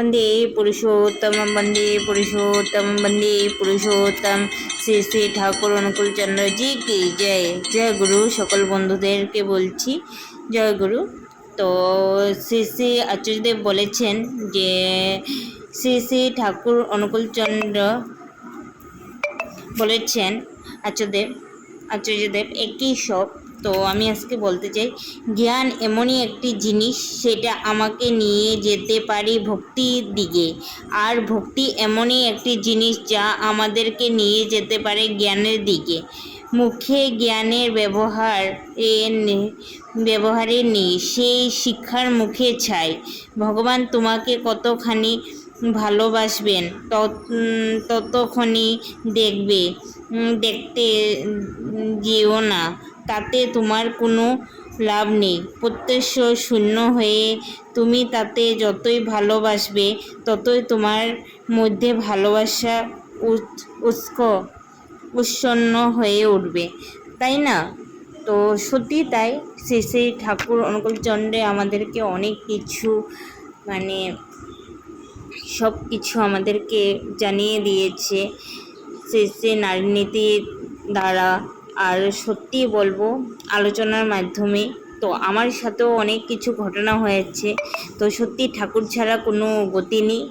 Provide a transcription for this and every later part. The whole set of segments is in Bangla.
বন্দে পুরুষোত্তম বন্দে পুরুষোত্তম বন্দে পুরুষোত্তম শ্রী শ্রী ঠাকুর অনুকূলচন্দ্রজি কি জয় জয় গুরু সকল বন্ধুদেরকে বলছি। জয় গুরু। তো শ্রী শ্রী আচার্যদেব বলেছেন যে, শ্রী শ্রী ঠাকুর অনুকূলচন্দ্র বলেছেন আচার্যদেব আচার্যদেব একই সব তো আমি আজকে বলতে চাই, জ্ঞান এমনই একটি জিনিস সেটা আমাকে নিয়ে যেতে পারি ভক্তির দিকে। আর ভক্তি এমনই একটি জিনিস যা আমাদেরকে নিয়ে যেতে পারে জ্ঞানের দিকে। মুখে জ্ঞানের ব্যবহার ব্যবহারে নেই সেই শিক্ষার মুখে ছাই। ভগবান তোমাকে কতখানি ভালোবাসবেন ততক্ষণই দেখবে দেখতে যেও না। তাতে তোমার কোনো লাভ নেই। প্রত্যক্ষ শূন্য হয়ে তুমি তাতে যতই ভালোবাসবে, ততই তোমার মধ্যে ভালোবাসা উৎ- উৎস, উৎসন্ন হয়ে উঠবে। তাই না? তো সত্যি তাই। শ্রী ঠাকুর অনুকূলচন্দ্রে আমাদেরকে অনেক কিছু মানে সব কিছু আমাদেরকে জানিয়ে দিয়েছে। শ্রী নারী নীতির দ্বারা আর সত্যি বলব, আলোচনার মাধ্যমে, তো আমার সাথেও অনেক কিছু ঘটনা হয়েছে। তো সত্যি ঠাকুর ছাড়া কোনো গতি নেই।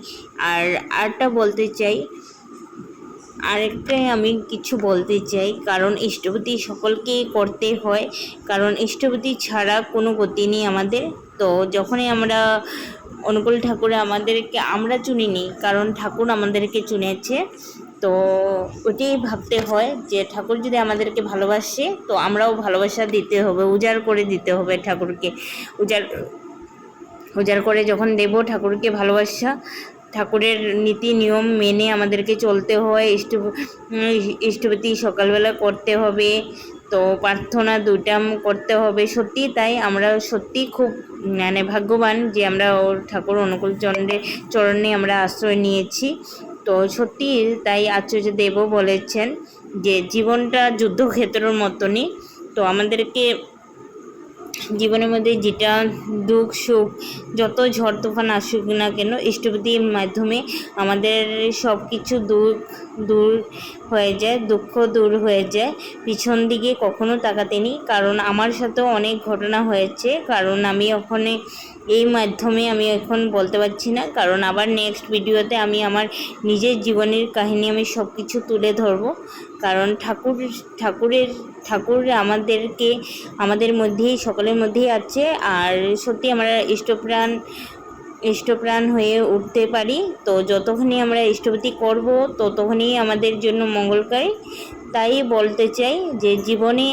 আর আরটা বলতে চাই আরেকটাই আমি কিছু বলতে চাই, কারণ ইষ্টপতি সকলকেই করতে হয়, কারণ ইষ্টপতি ছাড়া কোনো গতি নেই আমাদের। তো যখনই আমরা অনুকূল ঠাকুর আমাদেরকে আমরা চুনিনি কারণ ঠাকুর আমাদেরকে চুনেছে। তো ওটাই ভাবতে হয় যে ঠাকুর যদি আমাদেরকে ভালোবাসে, তো আমরাও ভালোবাসা দিতে হবে, উজাড় করে দিতে হবে ঠাকুরকে। উজাড় উজাড় করে যখন দেব ঠাকুরকে ভালোবাসা, ঠাকুরের নীতি, নিয়ম মেনে আমাদেরকে চলতে হয়, ইষ্ট ইষ্টপতি সকালবেলা করতে হবে, তো প্রার্থনা দুইটা করতে হবে। সত্যি তাই আমরা সত্যি খুব মানে ভাগ্যবান যে আমরা ওর ঠাকুর অনুকূল চন্দ্রের চরণে আমরা আশ্রয় নিয়েছি। তো সত্যি তাই আচার্য দেবও বলেছেন যে জীবনটা যুদ্ধক্ষেত্রের মতনই। তো আমাদেরকে জীবনের মধ্যে যেটা দুঃখ, সুখ, যত ঝড় তুফান আসুক না কেন ইষ্টপতির মাধ্যমে আমাদের সব কিছু দূর দূর হয়ে যায়, দুঃখ দূর হয়ে যায়। পিছন দিকে কখনো তাকাতে নেই কারণ আমার সাথেও অনেক ঘটনা হয়েছে, কারণ আমি ওখানে এই মাধ্যমে আমি এখন বলতে পারছি না, কারণ আবার নেক্সট ভিডিওতে আমি আমার নিজের জীবনের কাহিনী আমি সব কিছু তুলে ধরবো। কারণ ঠাকুর, ঠাকুরের, ঠাকুর আমাদেরকে, আমাদের মধ্যেই সকলের মধ্যেই আছে। আর সত্যি আমরা ইষ্টপ্রাণ ইষ্টপ্রাণ হয়ে উঠতে পারি। তো যতক্ষণই আমরা ইষ্টপতি করব ততক্ষণই আমাদের জন্য মঙ্গলকারী। তাই বলতে চাই যে জীবনে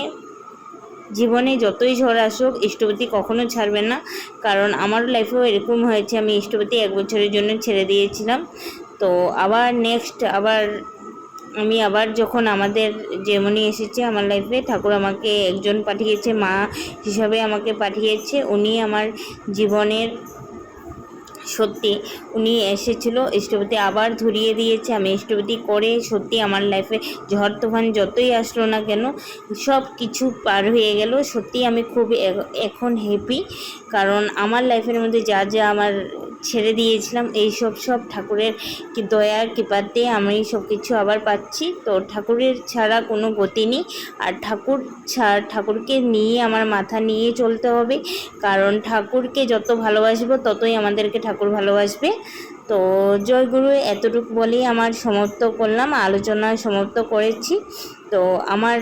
জীবনে যতই ঝড় আসুক ইষ্টপতি কখনো ছাড়বে না। কারণ আমার লাইফেও এরকম হয়েছে, আমি ইষ্টপতি এক বছরের জন্য ছেড়ে দিয়েছিলাম। তো আবার নেক্সট আবার আমি আবার যখন আমাদের যেমনি এসেছে আমার লাইফে ঠাকুর আমাকে একজন পাঠিয়েছে, মা হিসাবে আমাকে পাঠিয়েছে। উনি আমার জীবনের সত্যি, উনি এসেছিল ইষ্টপতি আবার ধরিয়ে দিয়েছে। আমি ইষ্টপতি করে সত্যি আমার লাইফে ঝড় তুফান যতই আসলো না কেন, সব কিছু পার হয়ে গেল। সত্যি আমি খুব এখন হ্যাপি কারণ আমার লাইফের মধ্যে যা যা আমার ছেড়ে দিয়েছিলাম। এই সব সব ঠাকুরের কি দয়ার কৃপাতে আমি সব কিছু আবার পাচ্ছি। তো ঠাকুরের ছাড়া কোনো গতি নেই। আর ঠাকুর ঠাকুরকে নিয়ে আমার মাথা নিয়ে চলতে হবে। কারণ ঠাকুরকে যত ভালোবাসবো, ততই আমাদেরকে ঠাকুর ভালোবাসবে। তো জয়গুরু এতটুকু বলেই আমার সমাপ্ত করলাম। আলোচনা সমাপ্ত করেছি। তো আমার